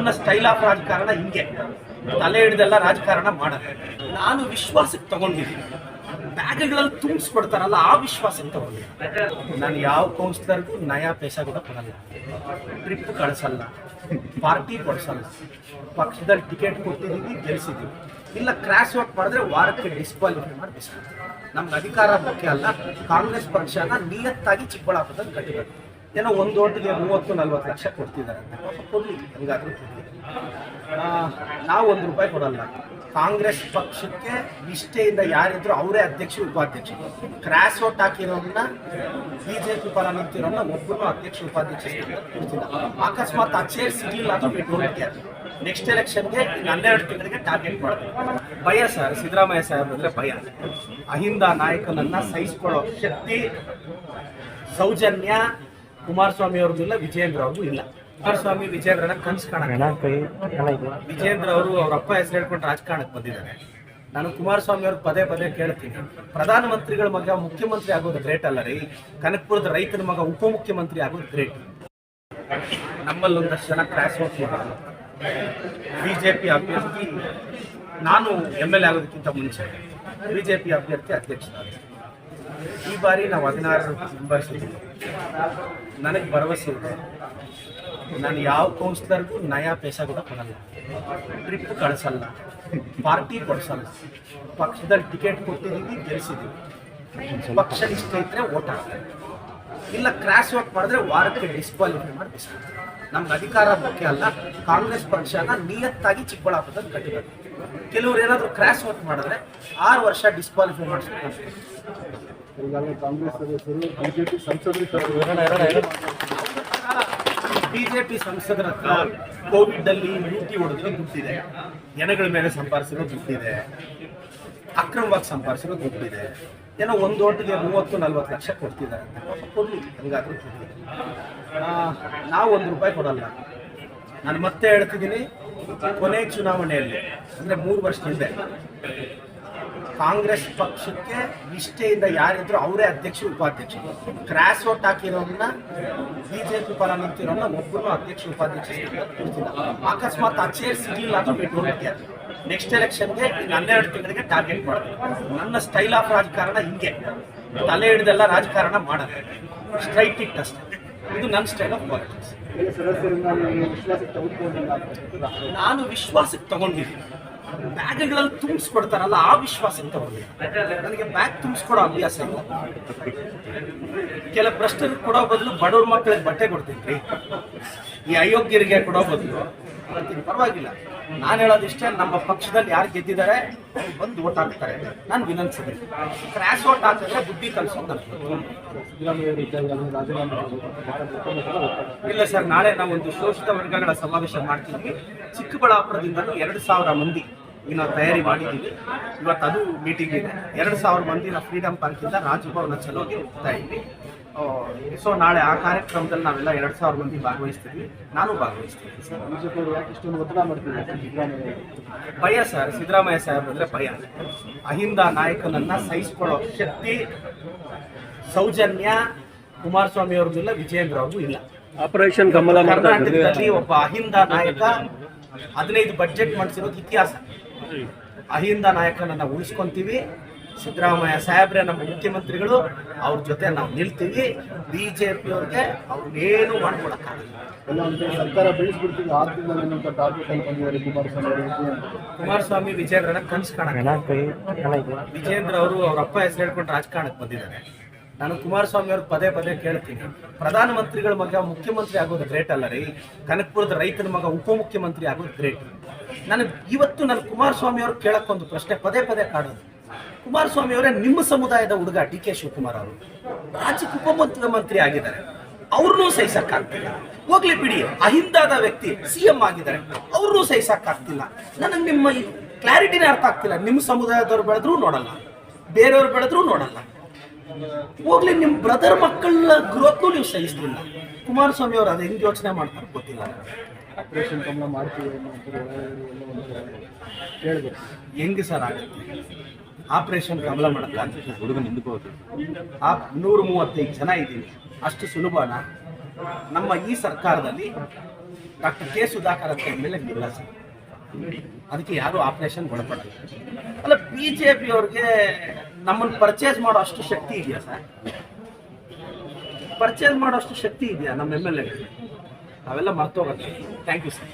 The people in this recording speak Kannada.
ನನ್ನ ಸ್ಟೈಲ್ ಆಫ್ ರಾಜಕಾರಣ ಹಿಂಗೆ. ತಲೆ ಹಿಡಿದೆಲ್ಲ ರಾಜಕಾರಣ ಮಾಡೋದು ನಾನು ವಿಶ್ವಾಸಕ್ಕೆ ತಗೊಂಡಿದ್ದೀನಿ. ಬ್ಯಾಗ್ಗಳಲ್ಲಿ ತುಂಬಿಸ್ಕೊಡ್ತಾರಲ್ಲ, ಆ ವಿಶ್ವಾಸಕ್ಕೆ ತಗೊಂಡಿದ್ದೀನಿ. ನಾನು ಯಾವ ಕೌನ್ಸಿಲರ್ಗೂ ನಯಾ ಪೈಸ ಕೂಡ ಕೊಡಲ್ಲ. ಟ್ರಿಪ್ ಕಳಿಸಲ್ಲ. ಪಾರ್ಟಿ ಕೊಡಿಸಲ್ಲ. ಪಕ್ಷದಲ್ಲಿ ಟಿಕೆಟ್ ಕೊಟ್ಟಿದ್ದೀವಿ ಗೆಲ್ಸಿದ್ದೀನಿ. ಇಲ್ಲ ಕ್ರಾಶ್ ಔಟ್ ಮಾಡಿದ್ರೆ ವಾರಕ್ಕೆ ಡಿಸ್ಕ್ವಾಲಿಫೈ ಮಾಡಿ ನಮ್ಗೆ ಅಧಿಕಾರ ಮುಖ್ಯ ಅಲ್ಲ. ಕಾಂಗ್ರೆಸ್ ಪಕ್ಷನ ನಿಯತ್ತಾಗಿ ಚಿಕ್ಕಬಳ್ಳಾಪುರದಲ್ಲಿ ಕಟ್ಟಿದ್ದಾರೆ. ಏನೋ ಒಂದು ಓಟಿಗೆ ಮೂವತ್ತು, ನಲ್ವತ್ತು ಲಕ್ಷ ಕೊಡ್ತಿದ್ದಾರೆ ಕೊಡಲಿ, ಹಂಗಾದ್ರೂ ಕೊಡ್ಲಿ. ನಾವು ಒಂದು ರೂಪಾಯಿ ಕೊಡಲ್ಲ. ಕಾಂಗ್ರೆಸ್ ಪಕ್ಷಕ್ಕೆ ನಿಷ್ಠೆಯಿಂದ ಯಾರಿದ್ರು ಅವರೇ ಅಧ್ಯಕ್ಷ ಉಪಾಧ್ಯಕ್ಷರು. ಕ್ರಾಸ್ ಔಟ್ ಹಾಕಿರೋನ್ನ ಬಿಜೆಪಿ ಪರ ನಿಂತಿರೋನ್ನ ಒಬ್ಬರು ಅಧ್ಯಕ್ಷ ಉಪಾಧ್ಯಕ್ಷ. ಅಕಸ್ಮಾತ್ ಆ ಚೇರ್ ಸಿಗ್ಲಿಲ್ಲ ಅಂತ ಬಿಟ್ಟು ನೆಕ್ಸ್ಟ್ ಎಲೆಕ್ಷನ್ಗೆ ಹನ್ನೆರಡು ತಿಂಗಳಿಗೆ ಟಾರ್ಗೆಟ್ ಮಾಡ್ತೀವಿ ಭಯ ಸರ್, ಸಿದ್ದರಾಮಯ್ಯ ಸಾಹೇಬ್ ಅಂದರೆ ಭಯ. ಅಹಿಂದ ನಾಯಕನನ್ನು ಸಹಿಸ್ಕೊಳ್ಳೋ ಶಕ್ತಿ, ಸೌಜನ್ಯ ಕುಮಾರಸ್ವಾಮಿ ಅವ್ರದ್ದು ಇಲ್ಲ ವಿಜೇಂದ್ರ ಅವ್ರಿಗೂ ಇಲ್ಲ. ಕುಮಾರಸ್ವಾಮಿ ವಿಜೇಂದ್ರನ ಕನ್ಸು ಕಾಣ ವಿಜೇಂದ್ರ ಅವರು ಅವ್ರ ಅಪ್ಪ ಹೆಸರು ಹೇಳ್ಕೊಂಡು ರಾಜಕಾರಣಕ್ಕೆ ಬಂದಿದ್ದಾರೆ. ನಾನು ಕುಮಾರಸ್ವಾಮಿ ಅವ್ರಿಗೆ ಪದೇ ಪದೇ ಕೇಳ್ತೀನಿ. ಪ್ರಧಾನಮಂತ್ರಿಗಳ ಮಗ ಮುಖ್ಯಮಂತ್ರಿ ಆಗೋದು ಗ್ರೇಟ್ ಅಲ್ಲ ರೀ. ಕನಕಪುರದ ರೈತನ ಮಗ ಉಪಮುಖ್ಯಮಂತ್ರಿ ಆಗೋದು ಗ್ರೇಟ್ ನಮ್ಮಲ್ಲಿ ಒಂದಷ್ಟು ಜನ ಕ್ರಾಸ್ ವರ್ಕ್ ಮಾಡೋದು ಬಿಜೆಪಿ ಅಭ್ಯರ್ಥಿ ನಾನು ಎಂ ಎಲ್ ಎ ಆಗೋದಕ್ಕಿಂತ ಮುಂಚೆ ಬಿಜೆಪಿ ಅಭ್ಯರ್ಥಿ ಅಧ್ಯಕ್ಷರಾದ ಈ ಬಾರಿ ನಾವು ಹದಿನಾರು ಮೆಂಬರ್ಸ್ ಇದ್ದೀವಿ. ನನಗೆ ಭರವಸೆ ಇದೆ. ನಾನು ಯಾವ ಕೌನ್ಸಿಲರ್ಗೂ ನಯಾ ಪೇಸ ಕೂಡ ಕೊಡಲ್ಲ. ಟ್ರಿಪ್ ಕಳಿಸಲ್ಲ. ಪಾರ್ಟಿ ಕೊಡಿಸಲ್ಲ. ಪಕ್ಷದಲ್ಲಿ ಟಿಕೆಟ್ ಕೊಟ್ಟಿದ್ದೀವಿ, ಗೆಲ್ಸಿದ್ದೀವಿ. ಪಕ್ಷ ಇಷ್ಟ ಇದ್ರೆ ಓಟ್ ಇಲ್ಲ ಕ್ರಾಸ್ ಔಟ್ ಮಾಡಿದ್ರೆ ವಾರಕ್ಕೆ ಡಿಸ್ಕ್ವಾಲಿಫೈ ಮಾಡಿ ನಮ್ಗೆ ಅಧಿಕಾರ ಮುಖ್ಯ ಅಲ್ಲ. ಕಾಂಗ್ರೆಸ್ ಪಕ್ಷನ ನಿಯತ್ತಾಗಿ ಚಿಕ್ಕಬಳ್ಳಾಪುರದಲ್ಲಿ ಕಟ್ಟಿದ್ದಾರೆ. ಕೆಲವ್ರು ಏನಾದರೂ ಕ್ರಾಸ್ ಔಟ್ ಮಾಡಿದ್ರೆ ಆರು ವರ್ಷ ಡಿಸ್ಕ್ವಾಲಿಫೈ ಮಾಡಿಸ್ಬೇಕು ಈಗಾಗಲೇ ಕಾಂಗ್ರೆಸ್ ಸದಸ್ಯರು ಬಿಜೆಪಿ ಸಂಸದರು ಬಿಜೆಪಿ ಸಂಸದರ ಹತ್ರ ಕೋವಿಡ್ ಅಲ್ಲಿ ಲೂಟಿ ಹೊಡೆದಿರೋ ದುಡ್ಡಿದೆ. ಜನಗಳ ಮೇಲೆ ಸಂಪಾದಿಸಿರೋ ದುಡ್ಡಿದೆ. ಅಕ್ರಮವಾಗಿ ಸಂಪಾದಿಸಿರೋ ದುಡ್ಡಿದೆ. ಏನೋ ಒಂದು ಓಟಿಗೆ ಮೂವತ್ತು ನಲ್ವತ್ತು ಲಕ್ಷ ಕೊಡ್ತಿದ್ದಾರೆ. ಕೊಡ್ಲಿ ಹಂಗಾದ್ರೂ ಆ, ನಾವು ಒಂದು ರೂಪಾಯಿ ಕೊಡಲ್ಲ. ನಾನು ಮತ್ತೆ ಹೇಳ್ತಿದ್ದೀನಿ ಕೊನೆ ಚುನಾವಣೆಯಲ್ಲಿ ಅಂದ್ರೆ ಮೂರು ವರ್ಷ ಹಿಂದೆ ಕಾಂಗ್ರೆಸ್ ಪಕ್ಷಕ್ಕೆ ನಿಷ್ಠೆಯಿಂದ ಯಾರಿದ್ರು ಅವರೇ ಅಧ್ಯಕ್ಷ ಉಪಾಧ್ಯಕ್ಷರು. ಕ್ರಾಸ್ ಔಟ್ ಹಾಕಿರೋನ್ನ ಬಿಜೆಪಿ ಪರ ನಿಂತಿರೋನ್ನ ಒಬ್ಬರು ಅಧ್ಯಕ್ಷ ಉಪಾಧ್ಯಕ್ಷ ಅಕಸ್ಮಾತ್ ಆ ಚೇರ್ ಸಿಗ್ಲಿಲ್ಲ ಅಂತ ಬಿಟ್ಟು ನೆಕ್ಸ್ಟ್ ಎಲೆಕ್ಷನ್ಗೆ ಹನ್ನೆರಡು ತಿಂಗಳಿಗೆ ಟಾರ್ಗೆಟ್ ಮಾಡ್ತೀವಿ ನನ್ನ ಸ್ಟೈಲ್ ಆಫ್ ರಾಜಕಾರಣ ಹಿಂಗೆ. ತಲೆ ಹಿಡ್ದೆಲ್ಲ ರಾಜಕಾರಣ ಮಾಡೋದು ಸ್ಟ್ರೈಟ್ ಇಟ್ ಅಷ್ಟೇ ಇದು ನನ್ನ ಸ್ಟೈಲ್ ಆಫ್ ಪಾಲಿಟಿಕ್ಸ್ ನಾನು ವಿಶ್ವಾಸಕ್ಕೆ ತಗೊಂಡಿದ್ದೀನಿ. ಬ್ಯಾಗ್ಗಳಲ್ಲಿ ತುಂಬಿಸ್ಕೊಡ್ತಾರಲ್ಲ, ಆ ವಿಶ್ವಾಸ ಅವ್ರಿಗೆ. ನನಗೆ ಬ್ಯಾಗ್ ತುಂಬಿಸ್ಕೊಡೋ ಅಭ್ಯಾಸ ಇಲ್ಲ. ಕೆಲ ಭ್ರಷ್ಟರಿಗೆ ಕೊಡೋ ಬದಲು ಬಡವ್ರ ಮಕ್ಕಳಿಗೆ ಬಟ್ಟೆ ಕೊಡ್ತೀನಿ ಈ ಅಯೋಗ್ಯರಿಗೆ ಕೊಡೋ ಬದಲು ಕೊಡ್ತೀನಿ ಪರವಾಗಿಲ್ಲ. ನಾನು ಹೇಳೋದಿಷ್ಟೇ ನಮ್ಮ ಪಕ್ಷದಲ್ಲಿ ಯಾರು ಗೆದ್ದಿದ್ದಾರೆ ಬಂದು ಓಟ್ ಹಾಕ್ತಾರೆ. ನಾನು ವಿನಂತಿಸಿದೆ ಕ್ರಾಶ್ ಓಟ್ ಹಾಕಿದ್ರೆ ಬುದ್ಧಿ ಕಲಿಸೋದು ಇಲ್ಲ ಸರ್, ನಾಳೆ ನಾವು ಒಂದು ಶೋಷಿತ ವರ್ಗಗಳ ಸಮಾವೇಶ ಮಾಡ್ತೀವಿ ಚಿಕ್ಕಬಳ್ಳಾಪುರದಿಂದಲೂ ಎರಡು ಸಾವಿರ ಮಂದಿ ಈಗ ನಾವು ತಯಾರಿ ಮಾಡಿದ್ದೀವಿ. ಇವತ್ತು ಅದು ಮೀಟಿಂಗ್ ಇದೆ. ಎರಡು ಸಾವಿರ ಮಂದಿ ನಾವು ಫ್ರೀಡಮ್ ಪಾರ್ಕಿಂದ ರಾಜಭವನ ಚಲೋಗೆ ಹೋಗ್ತಾ ಇದ್ವಿ. ಸೊ ನಾಳೆ ಆ ಕಾರ್ಯಕ್ರಮದಲ್ಲಿ ನಾವೆಲ್ಲ ಎರಡು ಸಾವಿರ ಮಂದಿ ಭಾಗವಹಿಸ್ತೀವಿ. ನಾನು ಭಾಗವಹಿಸ್ತೀನಿ. ಭಯ ಸರ್ ಸಿದ್ದರಾಮಯ್ಯ ಸಾಹೇಬ್ ಅಂದರೆ ಭಯ. ಅಹಿಂದ ನಾಯಕನನ್ನು ಸಹಿಸ್ಕೊಳ್ಳೋ ಶಕ್ತಿ ಸೌಜನ್ಯ ಕುಮಾರಸ್ವಾಮಿ ಅವ್ರದ್ದು ಇಲ್ಲ ವಿಜಯೇಂದ್ರ ಅವ್ರಿಗೂ ಇಲ್ಲ. ಆಪರೇಷನ್ ಕಮಲ ಕರ್ನಾಟಕದಲ್ಲಿ ಒಬ್ಬ ಅಹಿಂದ ನಾಯಕ ಹದಿನೈದು ಬಜೆಟ್ ಮಾಡಿಸಿರೋದು ಇತಿಹಾಸ. ಅಹಿಂದ ನಾಯಕನನ್ನ ಉಳಿಸ್ಕೊಂತೀವಿ. ಸಿದ್ದರಾಮಯ್ಯ ಸಾಹೇಬ್ರೆ ನಮ್ಮ ಮುಖ್ಯಮಂತ್ರಿಗಳು ಅವ್ರ ಜೊತೆ ನಾವು ನಿಲ್ತೀವಿ. ಬಿಜೆಪಿ ಅವ್ರಿಗೆ ಅವ್ರಿಗೇನು ಮಾಡ್ಕೊಳಕ್ಕಾಗಲ್ಲ. ಎಲ್ಲ ಒಂದು ಕಡೆ ಸರ್ಕಾರ ಬೆಳೆಸ್ಬಿಡ್ತೀವಿ. ಕುಮಾರಸ್ವಾಮಿ ವಿಜೇಂದ್ರನ ಕನ್ಸು ಕಾಣಕ್ಕೆ ವಿಜೇಂದ್ರ ಅವರು ಅವ್ರ ಅಪ್ಪ ಹೆಸರು ಹೇಳ್ಕೊಂಡು ರಾಜಕಾರಣಕ್ಕೆ ಬಂದಿದ್ದಾರೆ. ನಾನು ಕುಮಾರಸ್ವಾಮಿ ಅವ್ರಿಗೆ ಪದೇ ಪದೇ ಕೇಳ್ತೀನಿ. ಪ್ರಧಾನಮಂತ್ರಿಗಳ ಮಗ ಮುಖ್ಯಮಂತ್ರಿ ಆಗೋದು ಗ್ರೇಟ್ ಅಲ್ಲ ರೀ? ಕನಕಪುರದ ರೈತನ ಮಗ ಉಪಮುಖ್ಯಮಂತ್ರಿ ಆಗೋದು ಗ್ರೇಟ್. ನನಗೆ ಇವತ್ತು ನನ್ನ ಕುಮಾರಸ್ವಾಮಿ ಅವ್ರು ಕೇಳಕ್ಕೊಂದು ಪ್ರಶ್ನೆ ಪದೇ ಪದೇ ಕಾಡೋದು. ಕುಮಾರಸ್ವಾಮಿ ಅವರೇ ನಿಮ್ಮ ಸಮುದಾಯದ ಹುಡುಗ ಡಿ ಕೆ ಶಿವಕುಮಾರ್ ಅವರು. ರಾಜ್ಯಕ್ಕೆ ಉಪಮುಖ್ಯಮಂತ್ರಿ ಆಗಿದ್ದಾರೆ. ಅವ್ರನ್ನೂ ಸಹಿಸಕ್ಕಾಗ್ತಿಲ್ಲ ಹೋಗ್ಲಿ ಬಿಡಿ, ಅಹಿಂದಾದ ವ್ಯಕ್ತಿ ಸಿ ಎಂ ಆಗಿದ್ದಾರೆ. ಅವ್ರನ್ನೂ ಸಹಿಸಕ್ಕಾಗ್ತಿಲ್ಲ ನನಗೆ ನಿಮ್ಮ ಕ್ಲಾರಿಟಿನೇ ಅರ್ಥ ಆಗ್ತಿಲ್ಲ. ನಿಮ್ಮ ಸಮುದಾಯದವ್ರು ಬೆಳೆದ್ರೂ ನೋಡಲ್ಲ. ಬೇರೆಯವ್ರು ಬೆಳೆದ್ರೂ ನೋಡಲ್ಲ. ಹೋಗ್ಲಿ, ನಿಮ್ಮ ಬ್ರದರ್ ಮಕ್ಕಳ ಗ್ರೋತ್ನೂ ನೀವು ಸಹಿಸ್ತಿಲ್ಲ ಕುಮಾರಸ್ವಾಮಿ ಅವರು ಅದು ಹೆಂಗೆ ಯೋಚನೆ ಮಾಡ್ತಾರೆ ಗೊತ್ತಿಲ್ಲ. ಆಪರೇಷನ್ ಕಮಲ ಮಾಡ್ತೀವಿ ಕೇಳಬೇಕು ಹೆಂಗ್ ಸರ್ ಆಗುತ್ತೆ? ಆಪರೇಷನ್ ಕಮಲ ಮಾಡಕ್ಕಾಗ್ತದೆ ಆ ನೂರ ಮೂವತ್ತೈದು ಜನ ಇದ್ದೀವಿ. ಅಷ್ಟು ಸುಲಭನ? ನಮ್ಮ ಈ ಸರ್ಕಾರದಲ್ಲಿ ಡಾಕ್ಟರ್ ಕೆ ಸುಧಾಕರ್ ಅಂತ ಮೇಲೆ ಇಲ್ಲ ಸರ್. ಅದಕ್ಕೆ ಯಾರು ಆಪರೇಷನ್ ಒಳಪಡಲ್ಲ. ಅಲ್ಲ ಬಿ ಜೆ ಪಿ ಅವ್ರಿಗೆ ನಮ್ಮನ್ನು ಪರ್ಚೇಸ್ ಮಾಡೋ ಅಷ್ಟು ಶಕ್ತಿ ಇದೆಯಾ ಸರ್? ಪರ್ಚೇಸ್ ಮಾಡೋ ಅಷ್ಟು ಶಕ್ತಿ ಇದೆಯಾ ನಮ್ಮ ಎಂ ಎಲ್ ಎ ಅವೆಲ್ಲ ಮರ್ತೋಗುತ್ತೆ. Thank you sir